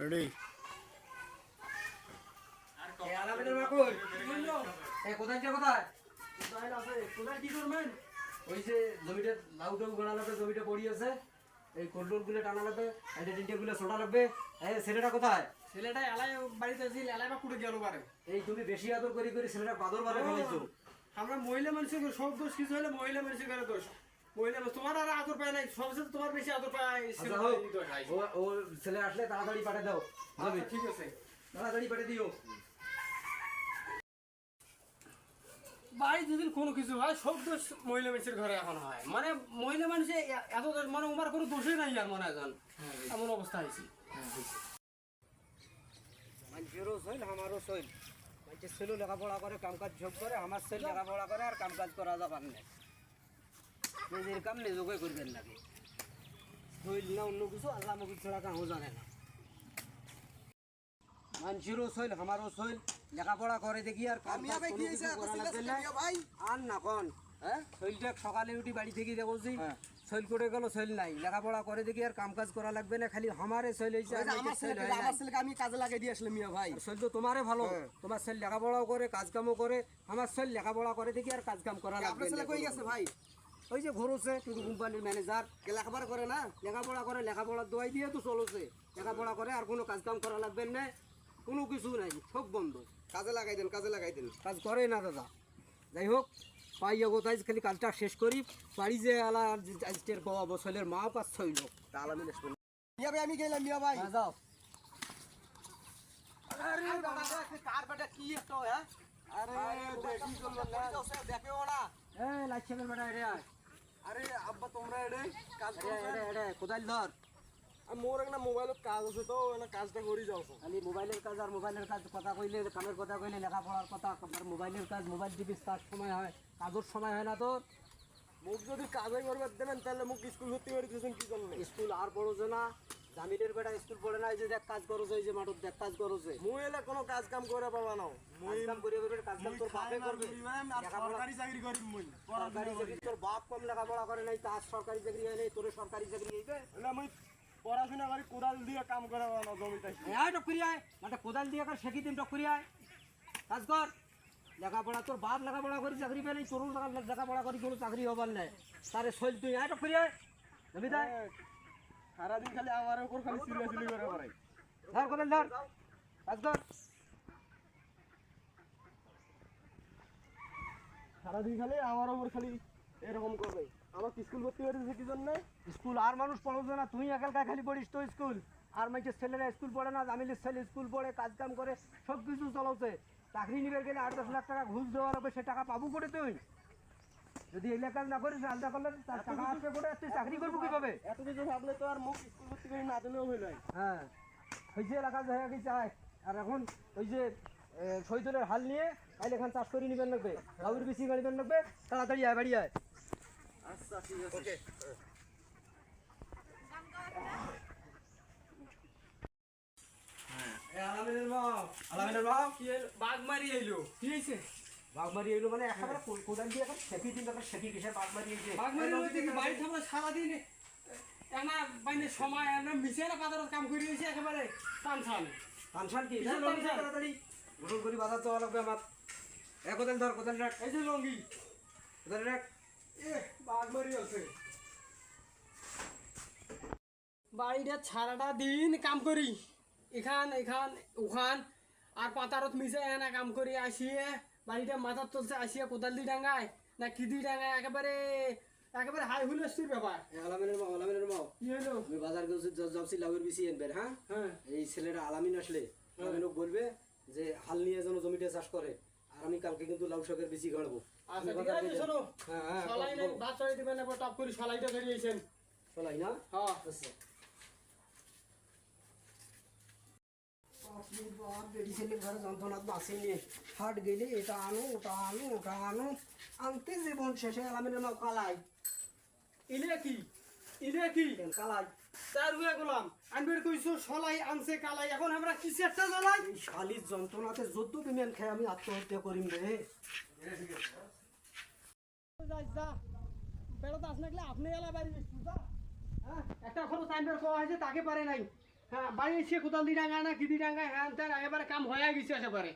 Ready. কোথায় কোথায় কোথায়? কি করবেন ওই যে জমিটা লাউ টাউ গোড়া লাগবে জমিটা পড়ি আছে। এই কোল্ডোরগুলো টানা লাগবে এটা তিনটে গুলো ছোটা লাগবে। এই ছেলেটা কোথায়? ছেলেটা এলাই বাড়িতে আছিল এলাই বা কুড়ে গেল পারে এই তুমি বেশি আদর করি করি ছেলেটা বাদর বারে ফেলেছো। আমরা মহিলা মানুষের সব দোষ কিছু হলে মহিলা মানুষের দোষ। মহিলা মানুষ তোমার আর আদর পায় নাই সবচেয়ে তোমার বেশি আদর পায় আচ্ছা হয়। ও ও ছেলে আসলে তাড়াতাড়ি পাঠিয়ে দাও। আচ্ছা, ঠিক আছে। তাড়াতাড়ি পাঠিয়ে দিও। বাড়ি যদি কোনো কিছু হয় সব দোষ মহিলা মানুষের ঘরে এখন হয়। মানে মহিলা মানুষের এ- এত দোষ মানে উমার কোনো দোষই নাই আর মনে এখন এমন অবস্থা হয়েছে। মানুষেরও শৈল আমারও শৈল মানুষের ছেলেও লেখাপড়া করে কাম কাজ করে আমার ছেলে লেখাপড়া করে আর কাম কাজ করা যাবার নেই। নিজের কাম নিজকে করবেন লাগে। শৈল না অন্য কিছু আল্লাহ মুখি ছাড়া কাউ জানে না। মানুষেরও শৈল আমারও শৈল লেখাপড়া করে দেখি আর কাজ করা লাগবে না আর না কোন হ্যাঁ শৈলটা সকালে উঠি বাড়ি থেকে দেখছি শৈল করে গেল শৈল নাই। লেখাপড়া করে দেখি আর কাম কাজ করা লাগবে না খালি আমারে শৈল হয়েছে হয় নাই। ছেলেকে আমি কাজে লাগিয়ে দিয়ে মিয়া ভাই। শৈল তো তোমারে ভালো। তোমার শৈল লেখাপড়াও করে কাজ কামও করে আমার শৈল লেখাপড়া করে দেখি আর কাজ কাম করা লাগবে না কই গেছে ভাই। ওই যে ঘুরোছে টুকু কোম্পানির ম্যানেজার লেখাপড়া করে না লেখাপড়া করে লেখাপড়া দোয়াই দিয়ে তো চলছে। লেখাপড়া করে আর কোনো কাজ কাম করা লাগবে না কোনো কিছু নাই সব বন্ধ। কাজে লাগাই দেন কাজে লাগাই দেন। কাজ করে না দাদা। যাই হোক পাই যাব তাই খালি কাজটা শেষ করি। বাড়ি যে আলা আজকের বাবা বছরের মা পাঁচ ছয় লোক। শুনুন মিয়া ভাই আমি গেলাম মিয়া ভাই। হ্যাঁ, যাও। আরে বাবা। কার বেটা কি একটা হ্যাঁ? আরে দেখি চলবেন না। এ লাইছেন বেটা আয়। আরে আব্বা তোমরা এডে কাজ এরে, এরে, এরে, কোদাল ধর? আর মোর একটা কাজ আছে তো না কাজটা করি যাও। খালি মোবাইলের কাজ আর মোবাইলের কাজ কথা কইলে কামের কথা কইলে লেখাপড়ার কথা আর মোবাইলের কাজ মোবাইল টিপিস তার সময় হয় কাজের সময় হয় না তোর মুখ যদি কাজে করবে দেবেন তাহলে মুখ স্কুল ভর্তি করে দিয়েছেন কি জন্য? স্কুল আর পড়োছে না। জামিনের বেটা স্কুল পড়ে না এই যে দেখ কাজ করছে এই যে মাঠত দেখ কাজ করছে মুই এলে কোনো কাজ কাম করে পাবা না মুই কাম করে করবে কাজ কাম তোর বাপে করবে। সরকারি চাকরি করি মুই। সরকারি চাকরি তোর বাপ কম লেখাপড়া করে নাই তার সরকারি চাকরি হয় নাই তোর সরকারি চাকরি হইবে? এলে মুই পড়াশোনা করি কোদাল দিয়ে কাম করে পাবা না জমিতে। হ্যাঁ টকুরি আয় মানে কোদাল দিয়ে কার শেখি দিন টকুরি আয়। কাজ কর। লেখাপড়া তোর বাপ লেখাপড়া করি চাকরি পেয়ে নাই তোর লেখাপড়া করি কোনো চাকরি হবার নাই। তারে শৈল তুই আয় টকুরি আয়। জমি দেয় সারাদিন খালি আমার উপর খালি সিলে সিলি করে পড়াই ধর কোদাল ধর। কাজ কর সারাদিন খালি আমার উপর খালি এরকম করবে। আমার স্কুল ভর্তি দিয়েছে কি জন্য? স্কুল আর মানুষ পড়ছে না তুই একালকায় খালি পড়িস তো স্কুল। আর মানুষের ছেলেরা স্কুল পড়ে না জামিলের ছেলে স্কুল পড়ে কাজ কাম করে সব কিছু চলাচ্ছে চাকরি নিবে গেলে আট দশ লাখ টাকা ঘুষ দেওয়া হবে সে টাকা পাবো করে তুই? যদি এই কাজ না করিস আলাদা করলে তার টাকা আসবে করে তুই চাকরি করব কীভাবে? এত কিছু ভাবলে তো আর মুখ স্কুল ভর্তি করে না দিলেও হইল হ্যাঁ। ওই যে এলাকা হয়ে গেছে আর এখন ওই যে শহীদুলের হাল নিয়ে তাইলে এখান চাষ করে নিবেন লাগবে। বাবুর বেশি গাড়িবেন লাগবে। তাড়াতাড়ি আয় বাড়ি আয়। আচ্ছা ঠিক আছে। ওকে। আলামিনের বাপ আলামিনের বাপ। কি? বাঘ মারি এলো কি হয়েছে বাঘ মারি এলো মানে একেবারে কো- কোদাল দিয়ে এখন দিন তারপর সেকি কিসের বাঘ মারি এসে বাঘ মারি ওই দিকে বাড়ি থাকলে সারাদিন এনা বাইনে সময় এনা মিশে না বাজারের কাম করে দিয়েছে একেবারে টান ছান ফাংশন কি? কিসের যা লঙ্গি ফাংশন? তাড়াতাড়ি? গোসল করি বাজার যাওয়া লাগবে আমার। এ কোদাল ধর কোদাল রাখ। এই যে লঙ্গি। কোদাল রাখ। এ বাঘ মারি আছে। বাড়িটা সারাটা দিন কাম করি। এখান এখান ওখান আর পাতারত মিশে এনা কাম করি আসিয়ে বাড়িটা মাথার তুলছে আসিয়ে কোদাল দি ডাঙ্গায় না কি দি ডাঙ্গায় একেবারে একেবারে হাই ব্যাপার। আলামিনের মা আলামিনের মা। কি হলো? আমি বাজার গেছি লাউয়ের এনবেন হ্যাঁ? হ্যাঁ। এই ছেলেটা আলামিন আসলে আলামিনক বলবে যে হাল নিয়ে যেন জমিতে চাষ করে আর আমি কালকে কিন্তু লাউ শাকের বেশি গাড়বো আচ্ছা ঠিক আছে শোনো। হ্যাঁ হ্যাঁ সলাই নাই সলাই দিবেন না টপ করে সলাইটা না? হ্যাঁ। আচ্ছা। গেলে এটা আনো আনতে শেষে কালাই ইলে কি ইলে কি কালাই আনছে কালাই এখন আমরা যন্ত্রণাতে যদ্দু বিমান খেয়ে আমি আত্মহত্যা করিম যা বেড়াতে আস নাকলে আপনি এলা একটা খরচ আনবের কোয়া হয়েছে, তাকে পারে নাই। হ্যাঁ বাড়ি এসে কোদাল দি ডাঙ্গা না কি দি হ্যাঁ তার একেবারে কাম হয়ে গেছে একেবারে।